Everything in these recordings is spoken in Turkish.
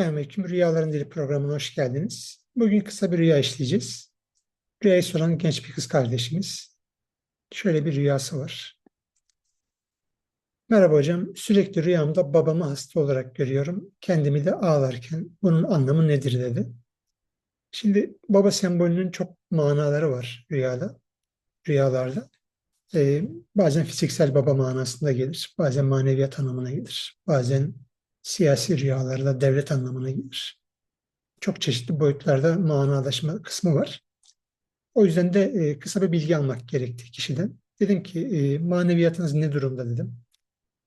Selamünaleyküm. Rüyaların Dili programına hoş geldiniz. Bugün kısa bir rüya işleyeceğiz. Rüyayı soran genç bir kız kardeşimiz. Şöyle bir rüyası var. Merhaba hocam. Sürekli rüyamda babamı hasta olarak görüyorum. Kendimi de ağlarken bunun anlamı nedir dedi. Şimdi baba sembolünün çok manaları var rüyada, rüyalarda. Ee, bazen fiziksel baba manasında gelir, bazen maneviyat anlamına gelir, bazen siyasi rüyalarda devlet anlamına gelir. Çok çeşitli boyutlarda manalaşma kısmı var. O yüzden de e, kısa bir bilgi almak gerekti kişiden. Dedim ki e, maneviyatınız ne durumda dedim.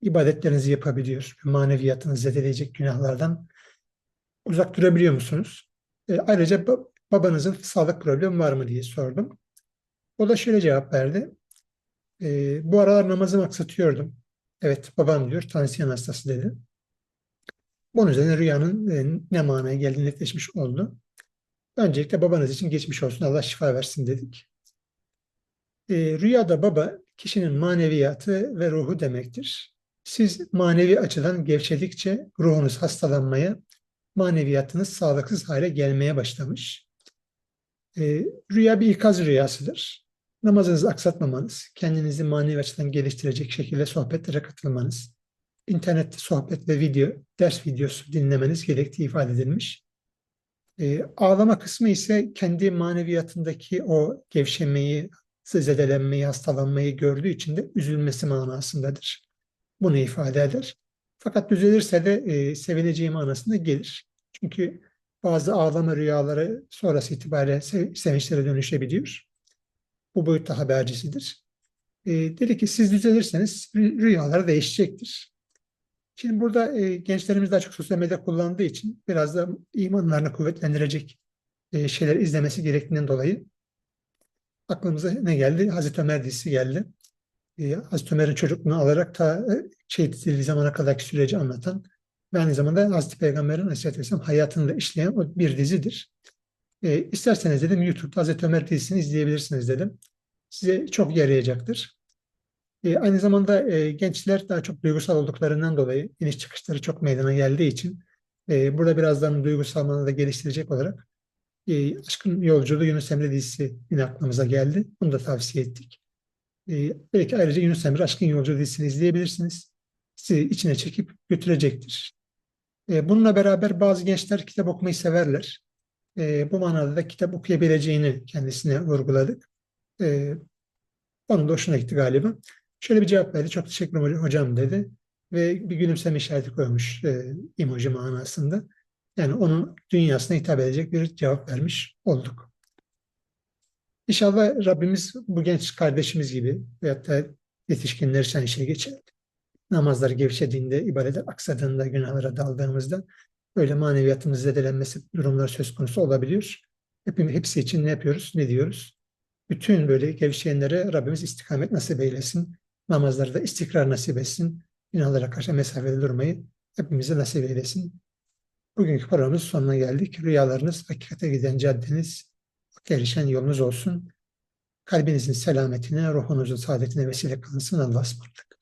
İbadetlerinizi yapabiliyor. Maneviyatınızı zedeleyecek günahlardan uzak durabiliyor musunuz? E, ayrıca babanızın sağlık problemi var mı diye sordum. O da şöyle cevap verdi. E, bu aralar namazımı aksatıyordum. Evet babam diyor tansiyon hastası dedi. Bunun üzerine rüyanın e, ne manaya geldiği netleşmiş oldu. Öncelikle babanız için geçmiş olsun Allah şifa versin dedik. E, rüyada baba kişinin maneviyatı ve ruhu demektir. Siz manevi açıdan gevşedikçe ruhunuz hastalanmaya, maneviyatınız sağlıksız hale gelmeye başlamış. E, rüya bir ikaz rüyasıdır. Namazınızı aksatmamanız, kendinizi manevi açıdan geliştirecek şekilde sohbetlere katılmanız, internette sohbet ve video, ders videosu dinlemeniz gerektiği ifade edilmiş. E, ağlama kısmı ise kendi maneviyatındaki o gevşemeyi, zedelenmeyi, hastalanmayı gördüğü için de üzülmesi manasındadır. Bunu ifade eder. Fakat düzelirse de e, sevineceği manasında gelir. Çünkü bazı ağlama rüyaları sonrası itibariyle sevinçlere dönüşebiliyor. Bu boyutta habercisidir. E, dedi ki siz düzelirseniz rüyalar değişecektir. Şimdi burada e, gençlerimiz daha çok sosyal medya kullandığı için biraz da imanlarını kuvvetlendirecek e, şeyler izlemesi gerektiğinden dolayı aklımıza ne geldi? Hazreti Ömer dizisi geldi. E, Hazreti Ömer'in çocukluğunu alarak ta e, şehit edildiği zamana kadarki süreci anlatan ve aynı zamanda Hazreti Peygamber'in Aleyhisselatü hayatını da işleyen bir dizidir. E, isterseniz dedim YouTube'da Hazreti Ömer dizisini izleyebilirsiniz dedim. Size çok yarayacaktır. E, aynı zamanda e, gençler daha çok duygusal olduklarından dolayı iniş çıkışları çok meydana geldiği için e, burada birazdan duygusal manada geliştirecek olarak e, Aşkın Yolculuğu Yunus Emre dizisi yine aklımıza geldi. Bunu da tavsiye ettik. E, belki ayrıca Yunus Emre Aşkın Yolculuğu dizisini izleyebilirsiniz. Sizi içine çekip götürecektir. E, bununla beraber bazı gençler kitap okumayı severler. E, bu manada da kitap okuyabileceğini kendisine vurguladık. E, onun da hoşuna gitti galiba. Şöyle bir cevap verdi. Çok teşekkür ederim hocam dedi. Ve bir gülümseme işareti koymuş e, emoji manasında. Yani onun dünyasına hitap edecek bir cevap vermiş olduk. İnşallah Rabbimiz bu genç kardeşimiz gibi veyahut da yetişkinler için şey geçer. Namazlar gevşediğinde, ibadetler aksadığında, günahlara daldığımızda böyle maneviyatımız zedelenmesi durumlar söz konusu olabiliyor. Hepimiz, hepsi için ne yapıyoruz, ne diyoruz? Bütün böyle gevşeyenlere Rabbimiz istikamet nasip eylesin namazlarda istikrar nasip etsin. Günahlara karşı mesafede durmayı hepimize nasip eylesin. Bugünkü programımız sonuna geldik. Rüyalarınız hakikate giden caddeniz, gelişen yolunuz olsun. Kalbinizin selametine, ruhunuzun saadetine vesile kılınsın. Allah'a ısmarladık.